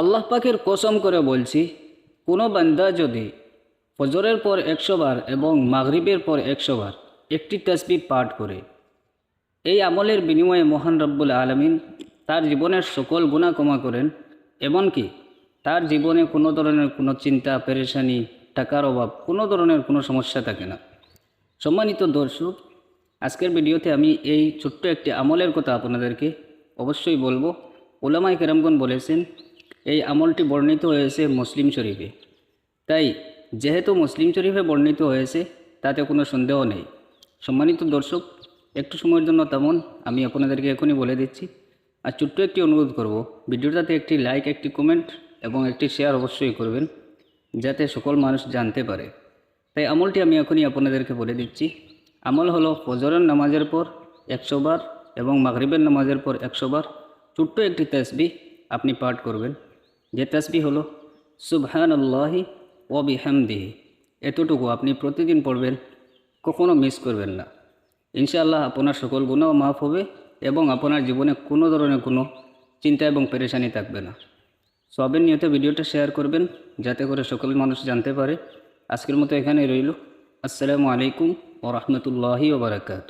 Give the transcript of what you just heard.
আল্লাহ পাকের কসম করে বলছি, কোনো বান্দা যদি ফজরের পর একশো বার এবং মাগরিবের পর একশো বার একটি তসবি পাঠ করে, এই আমলের বিনিময়ে মহান রব্বুল আলমিন তার জীবনের সকল গুণা ক্ষমা করেন, এমনকি তার জীবনে কোনো ধরনের কোনো চিন্তা, পেরেশানি, টাকার অভাব, কোনো ধরনের কোনো সমস্যা থাকে না। সম্মানিত দর্শক, আজকের ভিডিওতে আমি এই ছোট্ট একটি আমলের কথা আপনাদেরকে অবশ্যই বলব। ওলামাই কেরামগণ বলেছেন এই আমলটি বর্ণিত হয়েছে মুসলিম শরীফে। তাই, যেহেতু মুসলিম শরীফে বর্ণিত হয়েছে, তাতে কোনো সন্দেহ নেই। সম্মানিত দর্শক, একটু সময়ের জন্য তেমন, আমি আপনাদেরকে এখনই বলে দিচ্ছি। আর ছোট্ট একটি অনুরোধ করব, ভিডিওটাতে একটি লাইক একটি কমেন্ট এবং একটি শেয়ার অবশ্যই করবেন, যাতে সকল মানুষ জানতে পারে। তাই আমলটি আমি এখনই আপনাদেরকে বলে দিচ্ছি। আমল হলো ফজরের নামাজের পর একশো বার এবং মাগরিবের নামাজের পর একশো বার ছোট্ট একটি তসবি আপনি পাঠ করবেন। যে তসবি হলো সুবহান আল্লাহি ও বিহামদিহি এতটুকু আপনি প্রতিদিন পড়বেন, কখনো মিস করবেন না। ইনশাআল্লাহ আপনার সকল গুণাও মাফ হবে এবং আপনার জীবনে কোনো ধরনের কোনো চিন্তা এবং পেরেশানি থাকবে না। সবের নিয়ত ভিডিওটা শেয়ার করবেন, যাতে করে সকল মানুষ জানতে পারে। আজকের মতো এখানে রইল। আসসালামু আলাইকুম ও রহমতুল্লাহি ওবরাকাত